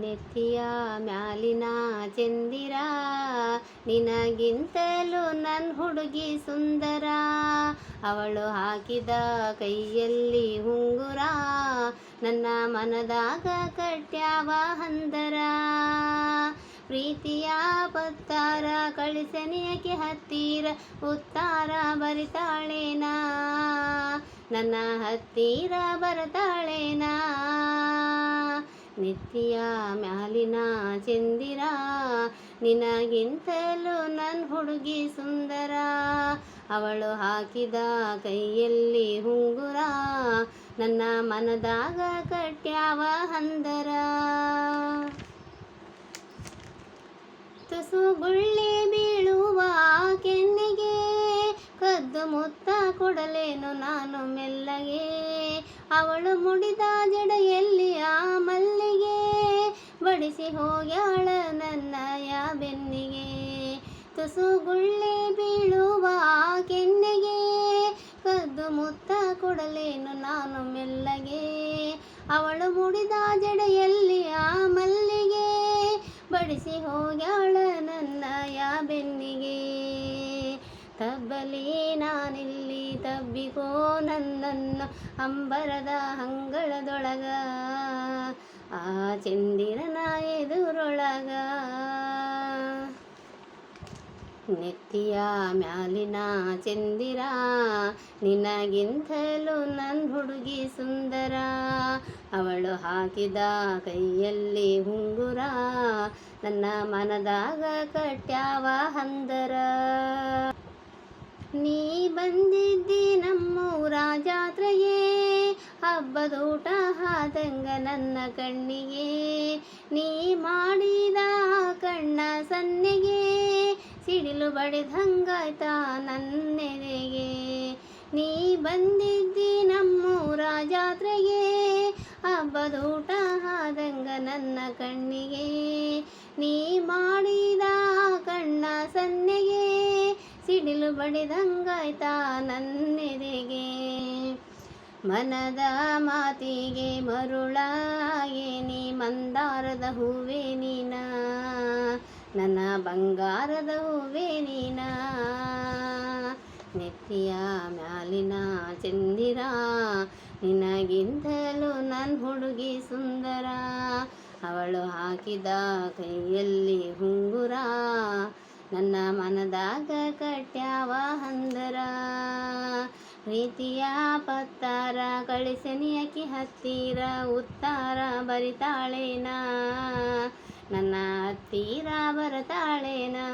ನೆತ್ತಿಯ ಮ್ಯಾಲಿನ ಚಂದಿರ, ನಿನಗಿಂತಲೂ ನನ್ನ ಹುಡುಗಿ ಸುಂದರ. ಅವಳು ಹಾಕಿದ ಕೈಯಲ್ಲಿ ಹುಂಗುರ ನನ್ನ ಮನದಾಗ ಕಟ್ಯಾವ ಹಂದರ. ಪ್ರೀತಿಯ ಪತ್ತಾರ ಕಳಿಸನಿಯಕ್ಕೆ ಹತ್ತಿರ, ಉತ್ತಾರ ಬರಿತಾಳೇನಾ? ನನ್ನ ಹತ್ತಿರ ಬರತಾಳೇನಾ? ನಿತ್ಯ ಮ್ಯಾಲಿನ ಚಂದಿರ, ನಿನಗಿಂತಲೂ ನನ್ನ ಹುಡುಗಿ ಸುಂದರ. ಅವಳು ಹಾಕಿದ ಕೈಯಲ್ಲಿ ಹುಂಗುರ ನನ್ನ ಮನದಾಗ ಕಟ್ಯಾವ ಹಂದರ. ತುಸು ಗುಳ್ಳೆ ಬೀಳುವ ಕೆನ್ನಿಗೆ, ಕದ್ದು ಮುತ್ತ ಕೊಡಲೇನು ನಾನು ಮೆಲ್ಲಗೆ. ಅವಳು ಮುಡಿದ ಬಡಿಸಿ ಹೋಗ್ಯಾಳ ನನ್ನಯ ಬೆನ್ನಿಗೆ. ತುಸು ಗುಳ್ಳೆ ಬೀಳುವ ಕೆನ್ನೆಗೆ. ಕದ್ದು ಮುತ್ತ ಕೊಡಲೇನು ನಾನು ಮೆಲ್ಲಗೆ. ಅವಳು ಮುಡಿದ ಜಡೆಯಲ್ಲಿ ಆ ಮಲ್ಲಿಗೆ. ಬಡಿಸಿ ಹೋಗ್ಯಾಳ ನನ್ನಯ ಬೆನ್ನಿಗೆ. ತಬ್ಬಲಿ ನಾನಿಲ್ಲಿ ತಬ್ಬಿಕೋ ನನ್ನನ್ನು ಅಂಬರದ ಅಂಗಳದೊಳಗ ಆ ಚಂದಿರನ ಎದುರೊಳಗ. ನೆತ್ತಿಯ ಮ್ಯಾಲಿನ ಚಂದಿರ, ನಿನಗಿಂತಲೂ ನನ್ನ ಹುಡುಗಿ ಸುಂದರ. ಅವಳು ಹಾಕಿದ ಕೈಯಲ್ಲಿ ಹುಂಗುರ ನನ್ನ ಮನದಾಗ ಕಟ್ಯಾವ ಹಂದರ. ಹಬ್ಬದೂಟ ಹಾದಂಗ ನನ್ನ ಕಣ್ಣಿಗೆ. ನೀ ಮಾಡಿದ ಕಣ್ಣ ಸನ್ನೆಗೆ. ಸಿಡಿಲು ಬಡಿದಂಗಾಯ್ತ ನನ್ನೆದೆಗೆ. ನೀ ಬಂದಿದ್ದಿ ನಮ್ಮೂರ ಜಾತ್ರೆಗೆ. ಹಬ್ಬದೂಟ ಹಾದಂಗ ನನ್ನ ಕಣ್ಣಿಗೆ. ನೀ ಮಾಡಿದ ಕಣ್ಣ ಸನ್ನೆಗೆ. ಸಿಡಿಲು ಬಡಿದಂಗಾಯ್ತ ನನ್ನೆದೆಗೆ. ಮನದ ಮಾತಿಗೆ ಮರುಳಾಯೇನಿ ಮಂದಾರದ ಹೂವೇ ನೀನ? ನನ್ನ ಬಂಗಾರದ ಹೂವೇ ನೀನ? ನೆತ್ತಿಯ ಮ್ಯಾಲಿನ ಚಂದಿರ? ನಿನಗಿಂತಲೂ ನನ್ನ ಹುಡುಗಿ ಸುಂದರ? ಅವಳು ಹಾಕಿದ ಕೈಯಲ್ಲಿ ಹುಂಗುರ ನನ್ನ ಮನದಾಗ ಕಟ್ಯಾವ ಹಂದರ? ಪ್ರೀತಿಯ ಪತ್ತಾರ ಕಳಿಸನಿಯಕಿ ಹತ್ತಿರ ಉತ್ತಾರ ಬರಿತಾಳೇನಾ? ನನ್ನ ಹತ್ತಿರ ಬರತಾಳೇನಾ?